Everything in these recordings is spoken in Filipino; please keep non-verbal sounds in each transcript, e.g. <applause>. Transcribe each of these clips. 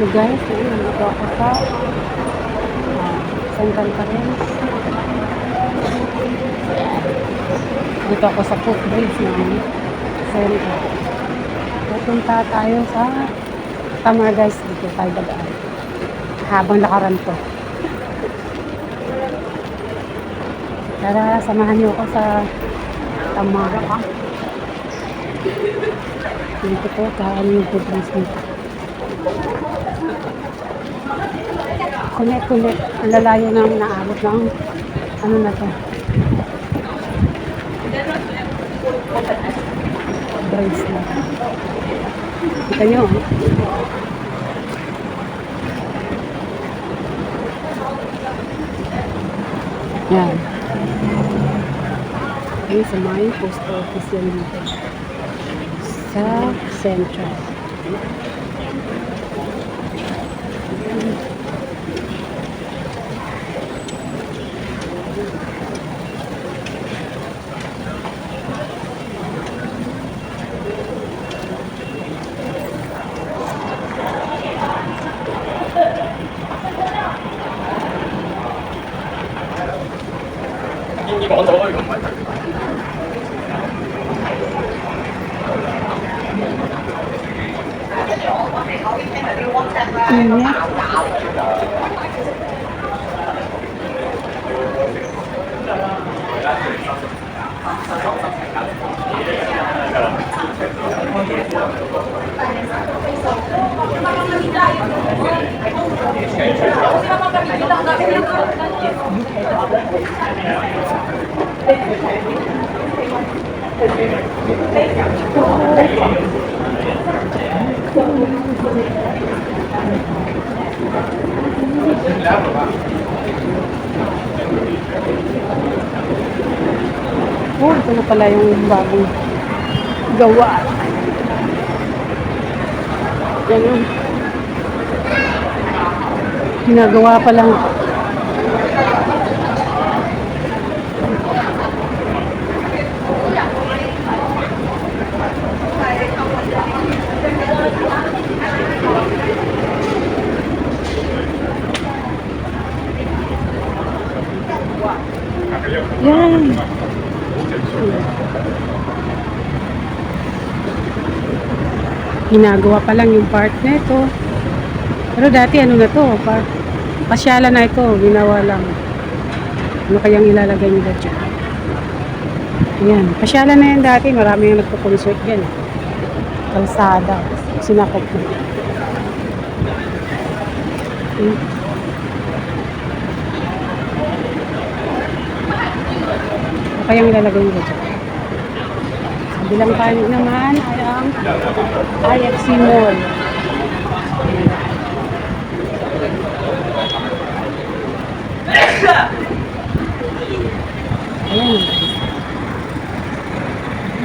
So guys, ayun, nandito ako sa ah, Central pa rin. Dito ako sa footbridge ng Central. Pupunta tayo sa Tamar guys. Dito tayo dadaan. Habang lakaran to. Tara, samahan niyo ako sa Tamar. Dito po, kaan yung footbridge dito. Kulit-kulit. Ang lalayo nang naabot ng ano na to. Bridge na. Kita nyo, oh. Yan. Ayun sa may post office yan dito. Sa Central. Init. Oh, ito na pala yung bagong gawa. Yan yung ginagawa pa lang. Yan. Ginagawa pa lang yung part na ito. Pero dati ano na to, pa, pasyala na ito, ginawa lang. Ano kayang ilalagay nila dyan? Ayan, pasyala na yan dati, marami yung nagpo-concert dyan. Kalsada, sinakop na. Ano kayang ilalagay nila dyan? Bilang panig naman ay ang IFC Mall. Ayan.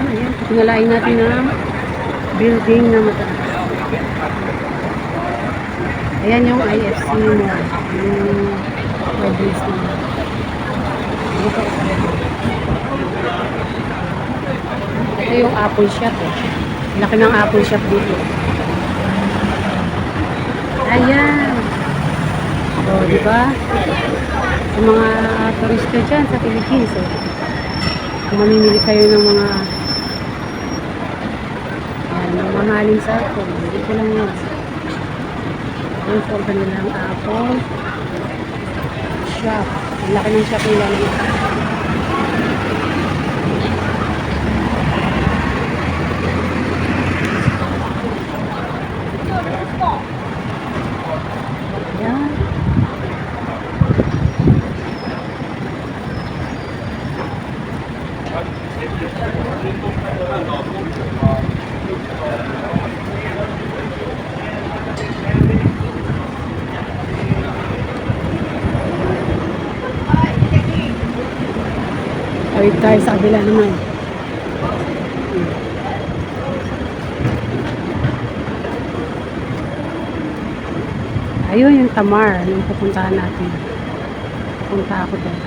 Ayan. Tingalain natin ang building na mataas. Ayan yung IFC Mall. Yung mabilis na. Dito. Ito yung Apple Shop eh. Laki ng Apple Shop dito. Ayan. O, di ba? Sa mga turista dyan sa Philippines eh. Kung mamimili kayo ng mga ayan, mga mamahaling cellphone, hindi ko lang yun. Yung for kanilang Apple Shop. Ang laki ng shop nila nila. Ayan. Tawid tayo sa kabila naman. Ayun yung Tamar, yung pupuntahan natin. Pupunta ako doon.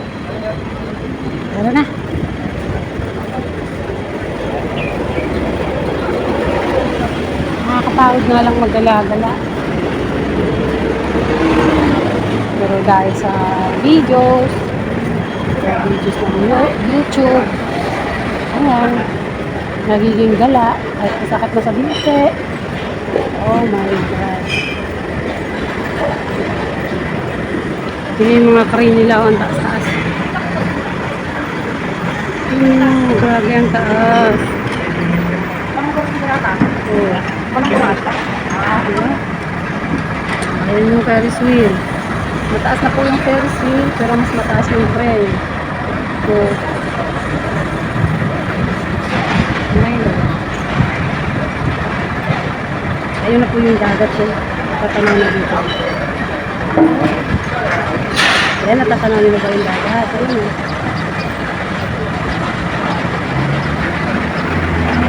Tara na. Nakakapagod nga lang magala-gala. dahil sa videos, sa videos ng Yo- YouTube. Ayan. Nagiging gala. Kahit masakit na sa binte. Oh my God. Tingnan yung mga crane nila. oh, Ang taas-taas. Hmm, grabe ang taas. Oh. Diba? Ayan yung Ferris wheel. Mataas na po yung Ferris wheel, pero mas mataas yung crane. So, ayun. Na po yung dagat ko. Tatanaw na dito. Ayan, natatanaw nila ba yung dagat? Ayun o.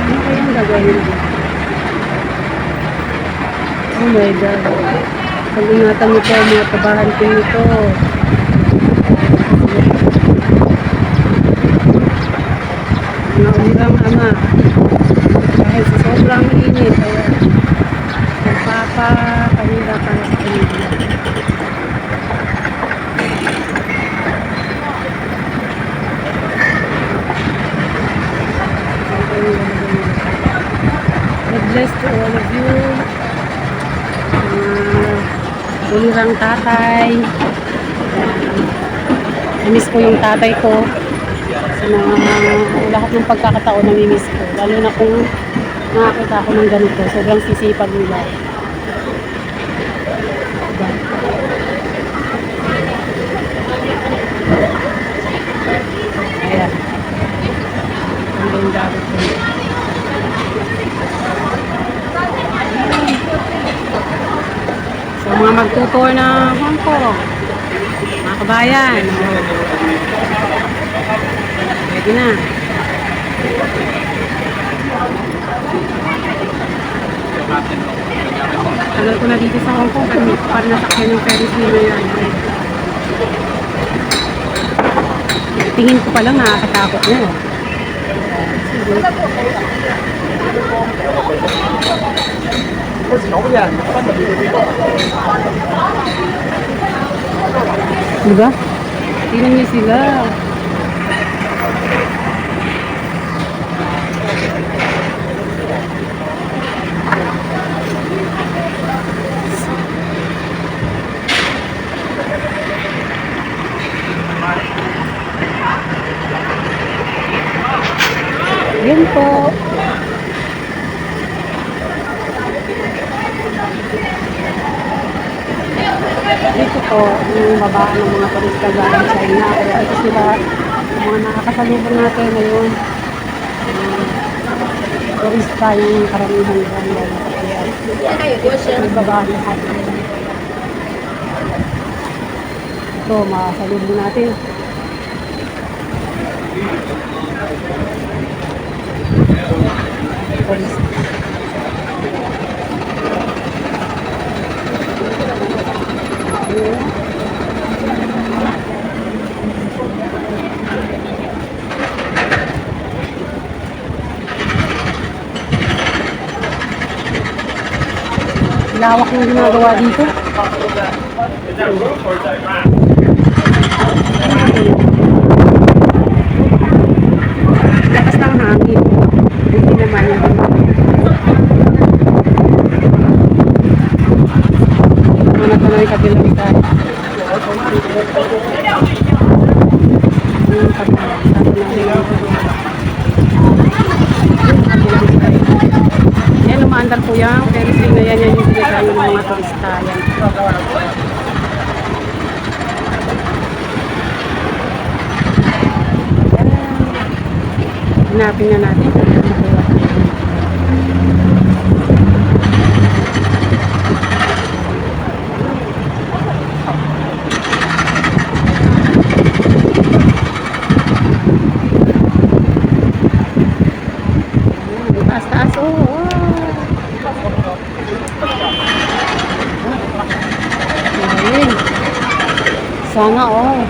Ano kayang gagawin dito? Oh my God. Pag-ingatan mo po mga tabahan ko nito. Mga ulirang ama. Dahil sa sobrang init, kaya nagpapa kanila para sa kanila. God bless to all of you ulirang tatay. Namiss ko yung tatay ko. Sa mga lahat ng pagkakataon na namiss ko. Lalo na kung nakakita ako ng ganito. Sobrang sisipag nila. Diba? Ayan. Ang yung dagat ko. So, magtutour na Hong Kong. Mga kabayan. Pwede na. Tagal ko na dito sa Hong Kong. Pero para nasakyan yung Ferris wheel yan. Tingin ko pa lang nakakatakot na. eh. Diba? Tingnan niyo sila. Yun po. Dito po, yung babaan ng mga turista galing China. Kaya ito sila, yung mga nakakasalubong natin ngayon. Turista yung karamihan dyan. Kaya may babaan lahat. Ito, makasalubong natin. Turista. Lawak ng ginagawa dito. Lakas ng hangin. Hindi naman yung Yung kabilang Yan, umaandar po yan. Pero sino yan, yan yung sinasabi ng mga turista. Yan. Hanapin na natin. kung ano makuha tayo. Ayan, Taas, taas. Oh, oh. Ayun. Sana all.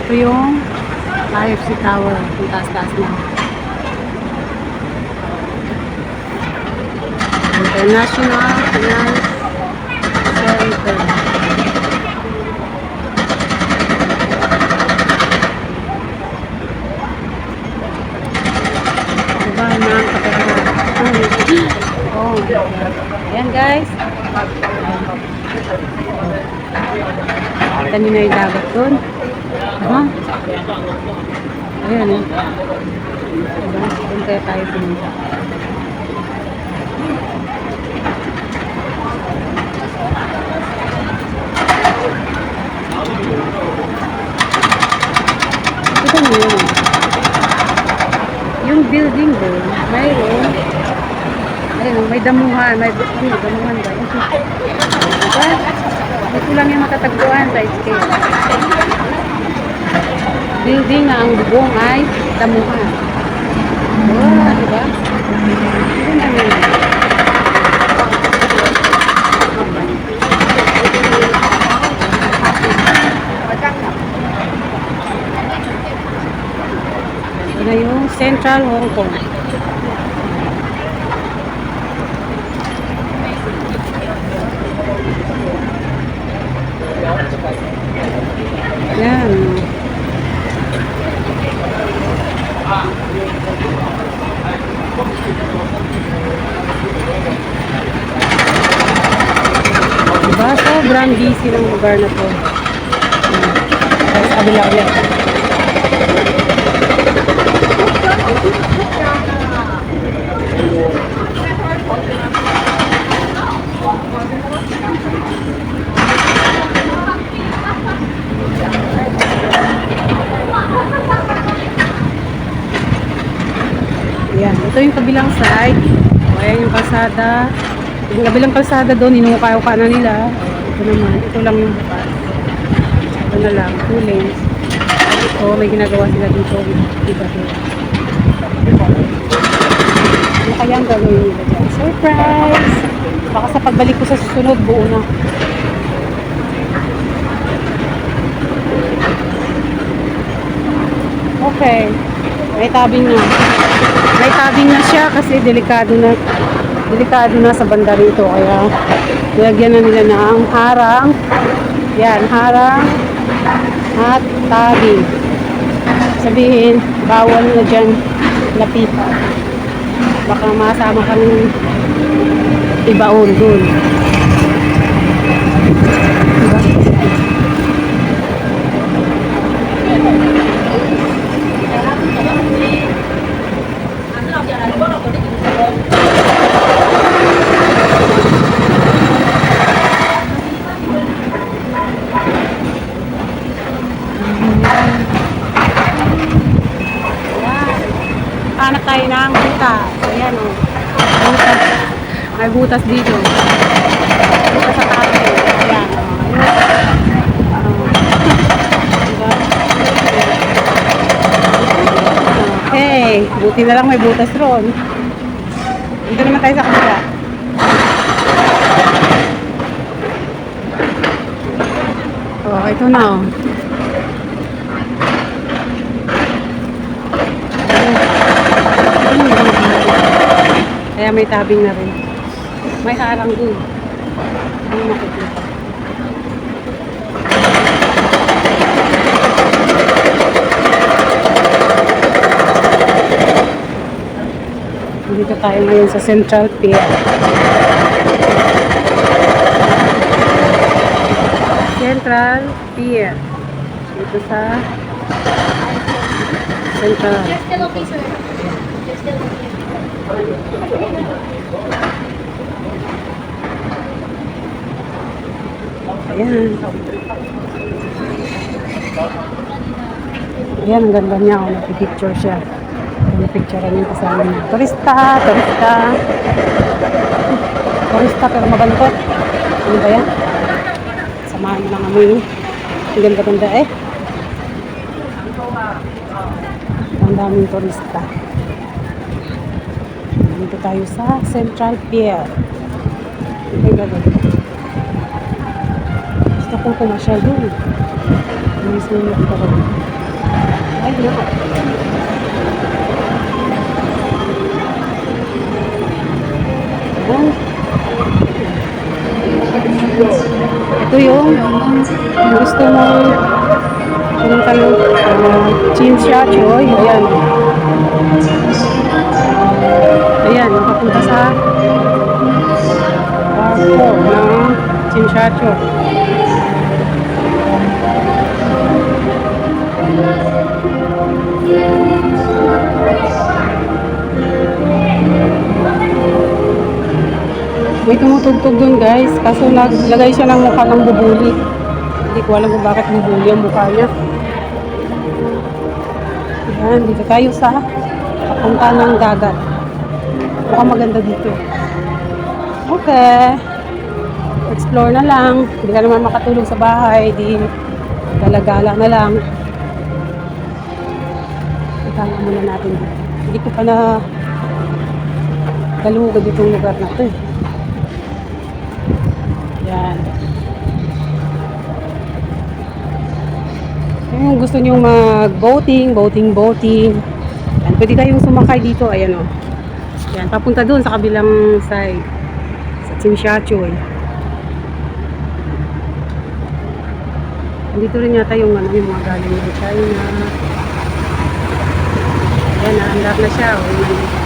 Ito yung IFC Tower. Yung taas-taas na. International Finance Center. Diba, mga kapatid? Oh, ayan guys. Kita nyo na yung dagat doon. Diba? Ayan. Diba? Doon kaya tayo pumunta. Ito yun. Yung building doon, mayroon Ayun, may damuhan, may ano, damuhan ba? Diba? Ito lang yung matatagpuan sa escape. Building na ang bubong ay damuhan. Oh, diba? Ito na yun. Na yung Central Hong Kong. Yan. Diba? Sobrang busy ng lugar na to. Yan. Sa kabila ulit. Ito yung kabilang side. O, ayan yung kalsada. Yung kabilang kalsada doon, inuuka-uka na nila. Ito naman. Ito lang yung bukas. Ito na lang. Two lanes. Ito, may ginagawa sila dito. Diba dito. Ano kaya ang gagawin nila dyan? Surprise! Baka sa pagbalik ko sa susunod, buo na. Okay. May tabing na. May tabing na siya kasi delikado na delikado na sa banda rito kaya nilagyan na nila ng harang. Yan, harang at tabing. Sabihin, bawal na dyan lapit baka masama kang ibaon dun diba? Hanap tayo ng butas. Ayan o. Butas. May butas dito. Butas sa? Okay. Buti na lang may butas ron. Dito naman tayo sa kabila. Oh, ito na oh. Kaya may tabing na rin. May harang dun. Hindi makikita. Dito tayo ngayon sa Central Pier. Central Pier. Dito sa Central. Ayan. Ayan, ang ganda niya. Oh, Nagpipicture siya. Nagpipicture niya kasama niya. Turista, turista. Turista pero mabantot. Ano ba yan? Samahan lang amoy. Ang ganda-ganda eh. Ang daming turista. Dito tayo sa Central Pier. Ang ganda. Gusto kong pumasyal dun. Miss mo yung ito Ay, nako. Ayan. Ito yung gusto mo pumunta ng uh, Chinshachoy. Ayan. Ayan, papunta sa parko ng Chinshachoy. May tumutugtog dun guys, kaso naglagay siya ng mukha ng bubuli. Hindi ko alam kung bakit bubuli ang mukha niya. Ayan, dito tayo sa papunta ng dagat. Mukhang maganda dito. Okay. Explore na lang. Hindi ka naman makatulog sa bahay. Di galagala na lang. Nga muna natin dito. Hindi ko pa na galugad itong lugar na to eh. Yan. Kung gusto nyo mag-boating, boating, boating, yan, pwede kayong sumakay dito. Ayan o. Yan, papunta doon sa kabilang side. Sa Chimshachoy. Dito rin yata yung, ano, yung mga galing ng China. Yan, naandar na siya. O,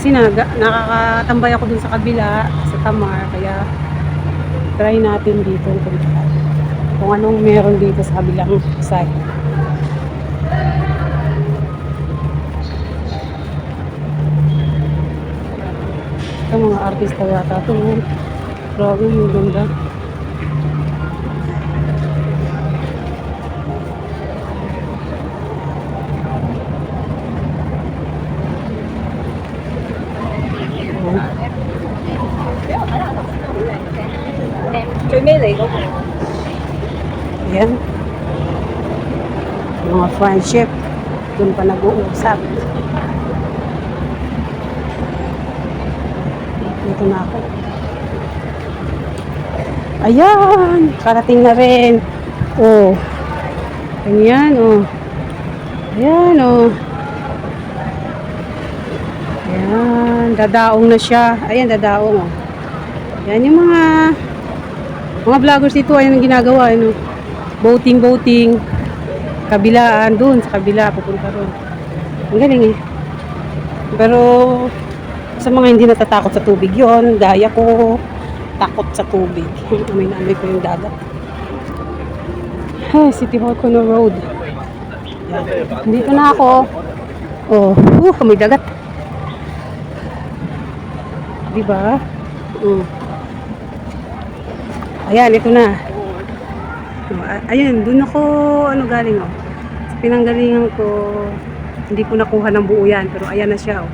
Kasi naga, nakakatambay ako dun sa kabila, sa Tamar, kaya try natin dito kung, kung anong meron dito sa kabilang side. Ito mga artista yata ito. Grabe, yung ganda. Ayan. Mga friendship. Doon pa nag-uusap. Dito na ako. Ayan! Karating na rin. Oh. Ayan, oh. Ayan, oh. Ayan. Dadaong na siya. Ayan, dadaong, oh. Ayan yung mga mga vloggers dito, ayan ang ginagawa, ano. Boating, boating. Kabilaan, doon, sa kabila, pupunta doon. Ang galing eh. Pero, sa mga hindi natatakot sa tubig yon gaya ko, takot sa tubig. Amoy na amoy ko yung dagat. Ay, City Hall Corner Road. Yan. Dito na ako. Oh, uh, may dagat. Diba? Mm. Ayan, ito na. A- Ayun, dun ako, ano galing oh. Pinanggalingan ko, hindi ko nakuha ng buo yan, pero ayan na siya oh.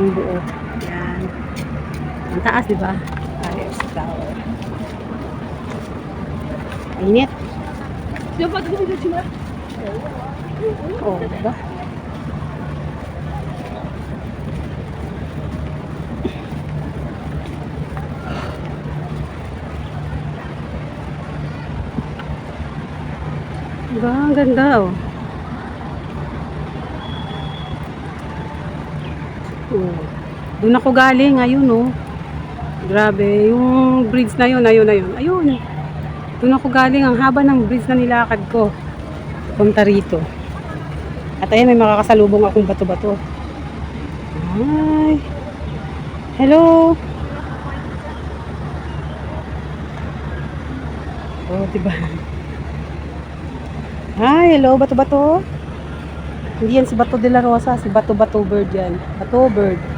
Yung buo. Ayan. Ang taas, di ba? Ayos, tower. Init. Oh, di ba? Diba? Ang ganda oh. Oh. Doon ako galing, ayun oh. Grabe, yung bridge na yun, ayun, ayun. Ayun. Doon ako galing, ang haba ng bridge na nilakad ko. Punta rito. At ayun, may makakasalubong akong bato-bato. Hi. Hello. Oh, diba? Hi, hello, bato-bato. Hindi yan si Bato de la Rosa, si Bato-Bato Bird yan. Bato Bird.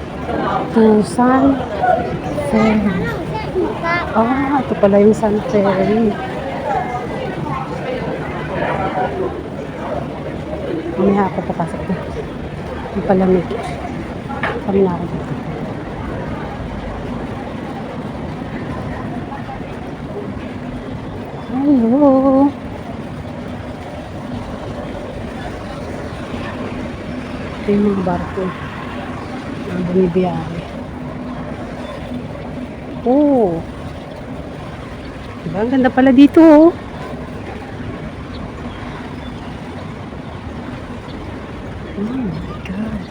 to San Fermin. Ah, ito pala yung San Ferry. Mamaya ako papasok na. Yung palamig. Kami na ako dito. Hello. Ito yung mga barko. Ang bumibiyahe. Oh. Diba? Ang ganda pala dito, oh. Oh my God.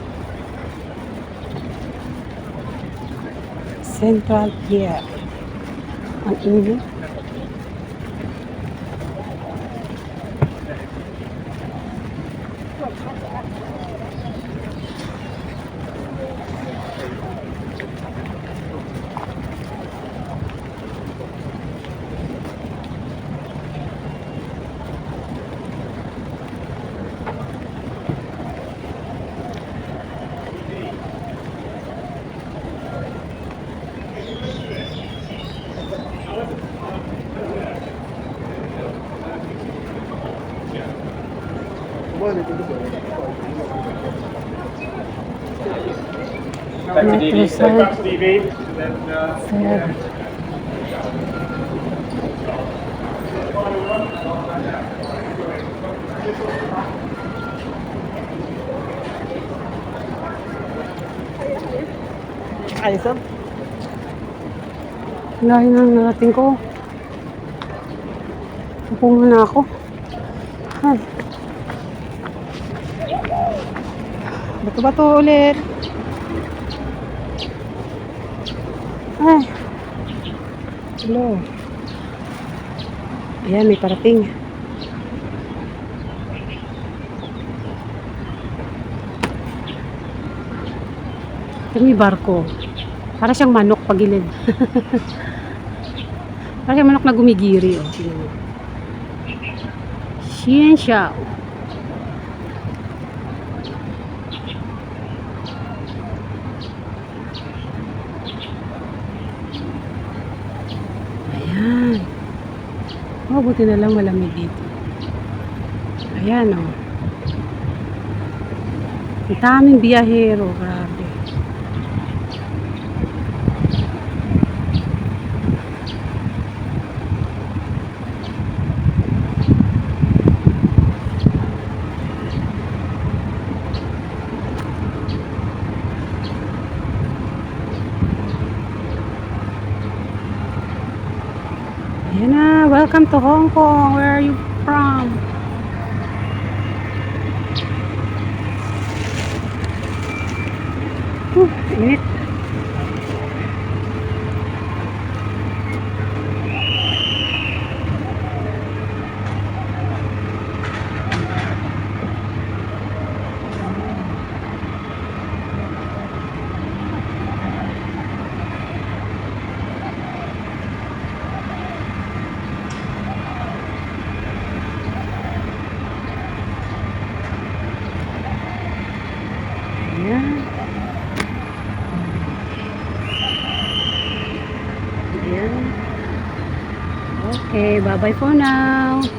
Central Pier. Ang init. Back to DV, and then uh, Ferry. Ayos ah. Layo na narating ko. Upo muna ako. Ay. Bato-bato ulit. Ay. Hello. Ayan, may parating. Ito may barko. Para siyang manok pagilid. <laughs> Para siyang manok na gumigiri. Oh. Mo. Siyensya. Ayan. Oh, buti na lang malamig dito. Ayan, oh. Ang daming biyahero. Grabe. Ayan na, welcome to Hong Kong. Where are you from? Huh, init. Bye-bye for now.